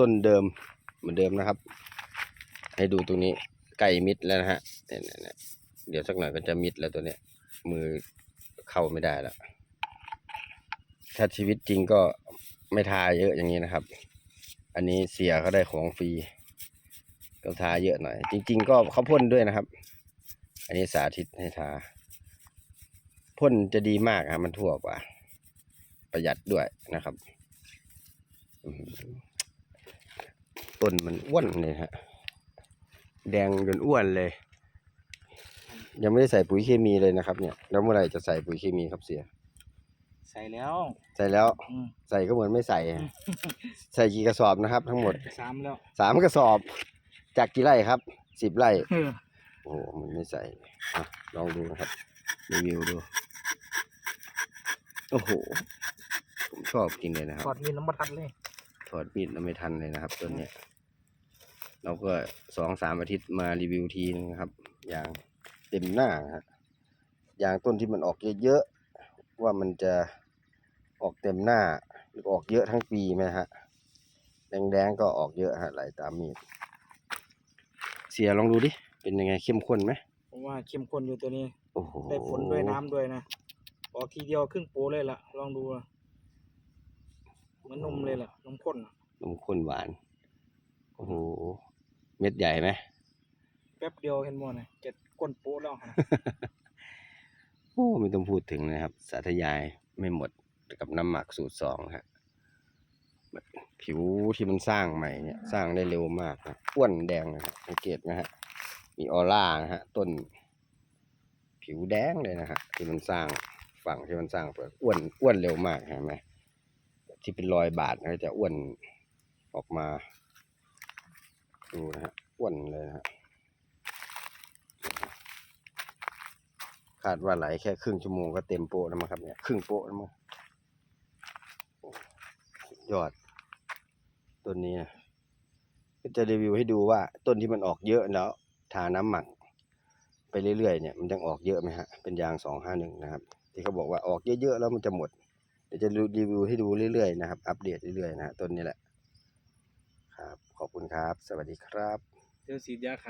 ต้นเดิมเหมือนเดิมนะครับ ให้ดูตรงนี้ใกล้มิดแล้วนะฮะเนี่ยเเดี๋ยวสักหน่อยก็จะมิดแล้วตัวเนี้ยมือเข้าไม่ได้แล้วถ้าชีวิตจริงก็ไม่ทาเยอะอย่างนี้นะครับ อันนี้เสียเขาได้ของฟรีก็ทาเยอะหน่อย จริง ๆ ก็เขาพ่นด้วยนะครับ อันนี้สาธิตให้ทาพ่นจะดีมากครับมันทั่วกว่า ประหยัดด้วยนะครับ ต้นมันอ้วนเลยฮะ แดงจนอ้วนเลย ยังไม่ได้ใส่ปุ๋ยเคมีเลยนะครับ เนี่ย แล้วเมื่อไหร่จะใส่ปุ๋ยเคมีครับเสีย ใส่แล้ว ใส่แล้ว อืม ใส่ก็เหมือนไม่ใส่ใส่กี่กระสอบนะครับ ทั้งหมดสามแล้วสามกระสอบ จากกี่ไร่ครับสิบไร่ เออโอ้โหมันไม่ใส่อะลองดูนะครับ รีวิวดู โอ้โห ผมชอบจริงเลยนะครับ ถอดมีน้ำมันทัดเลย ถอดมีดแล้วไม่ทันเลยนะครับต้นเนี้ย เราก็สองสามอาทิตย์มารีวิวทีนึงนะครับ อย่างเต็มหน้านะฮะอย่างต้นที่มันออกเยอะๆว่ามันจะออกเต็มหน้าหรือออกเยอะทั้งปีไหมฮะแดงๆก็ออกเยอะฮะไหลตามมีดเสียลองดูดิเป็นยังไงเข้มข้นไหมผมว่าเข้มข้นอยู่ตัวนี้โอ้โหได้ฝนด้วยน้ำด้วยนะออกทีเดียวครึ่งโปรเลยล่ะ ลองดูอะเหมือนนมเลยล่ะนมข้นอะนมข้นหวาน โอ้โห เม็ดใหญ่ไหมแป๊บเดียวเห็นบ่นะเจ็ดก้นโปรแล้วโอ้ไม่ต้องพูดถึงนะครับ สาธยายไม่หมดกับน้ำหมักสูตรสองฮะผิวที่มันสร้างใหม่เนี่ยสร้างได้เร็วมากนะอ้วนแดงนะฮะสังเกตนะฮะมีออร่านะฮะต้น ผิวแดงเลยนะฮะที่มันสร้างฝั่งที่มันสร้างเปลือกอ้วนอ้วนเร็วมากเห็นไหมที่เป็นรอยบาดนะจะอ้วนออกมา ดูนะฮะอ้วนเลยนะฮะคาดว่าไหลแค่ครึ่งชั่วโมงก็เต็มโปะแล้วมั้งครับเนี่ยครึ่งโปะแล้วมั้งยอดต้นนี้นะก็จะรีวิวให้ดูว่าต้นที่มันออกเยอะแล้วทาน้ำหมัก ไปเรื่อยๆเนี่ยมันยังออกเยอะไหมฮะเป็นยางสองห้าหนึ่งนะครับ ที่เขาบอกว่าออกเยอะๆแล้วมันจะหมดเดี๋ยวจะรีวิวให้ดูเรื่อยๆนะครับ อัปเดตเรื่อยๆนะฮะต้นนี้แหละ ครับ ขอบคุณครับ สวัสดีครับเจอสีดยาขา